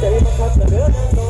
Stay in my car, the girl,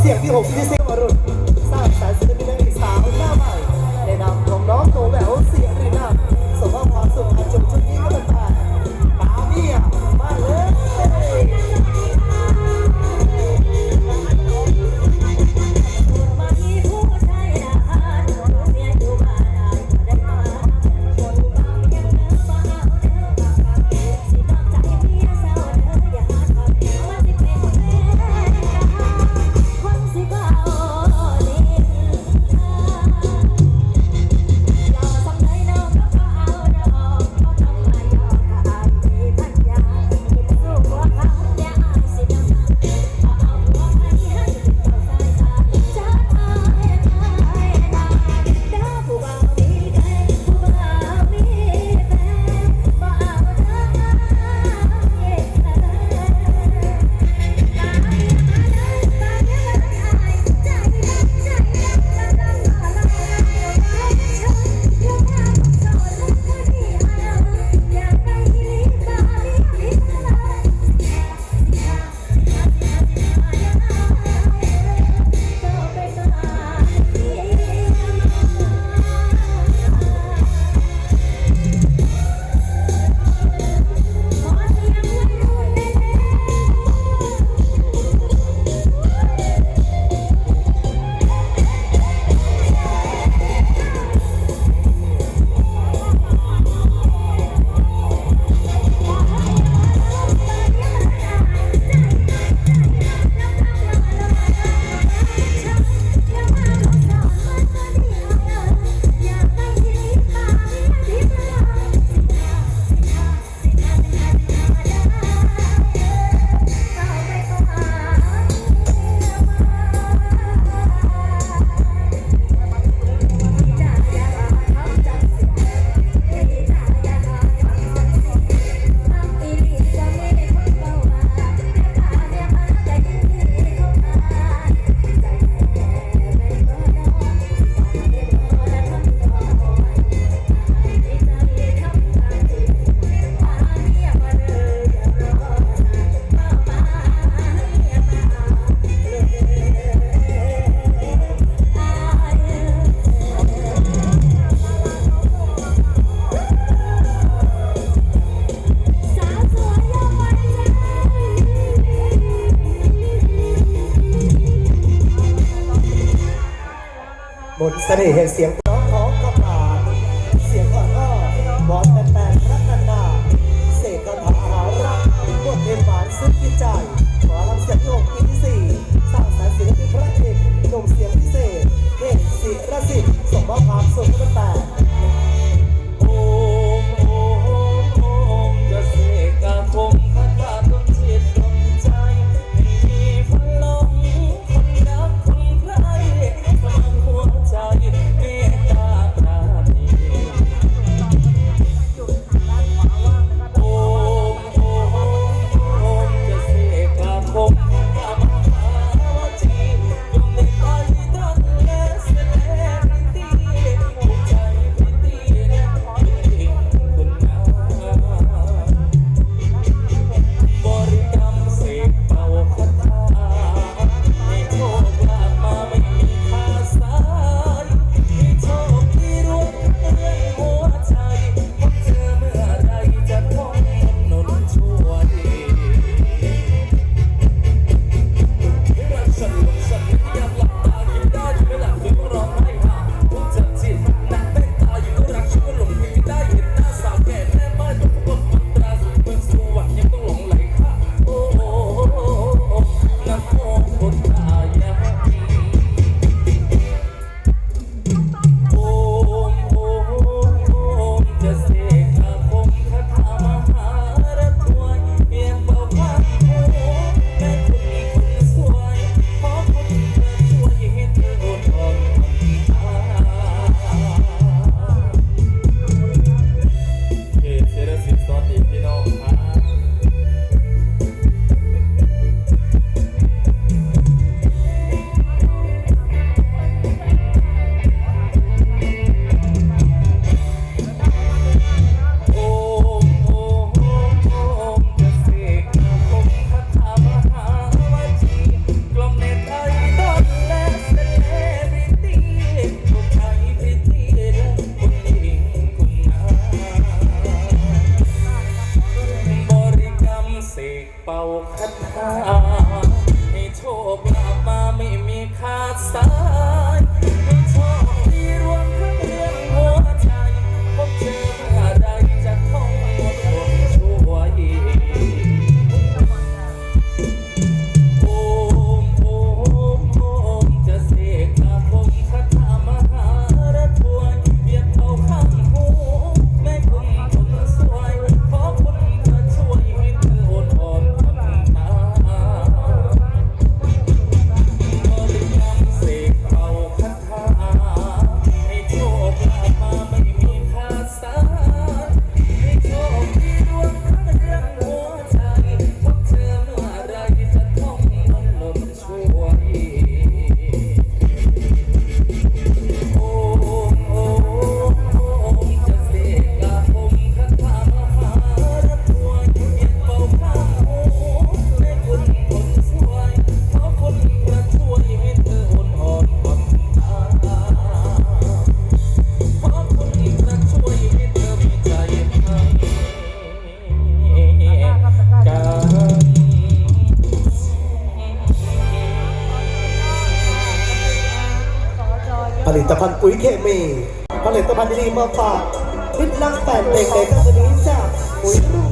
เสียงที่หมที่สิ referencia ผลิตภัณฑ์ปุ๋ยเคมี ผลิตภัณฑ์ดีมาฝากพิษล้างแปดเด็กในครั้นี้จากปุ๋ยลู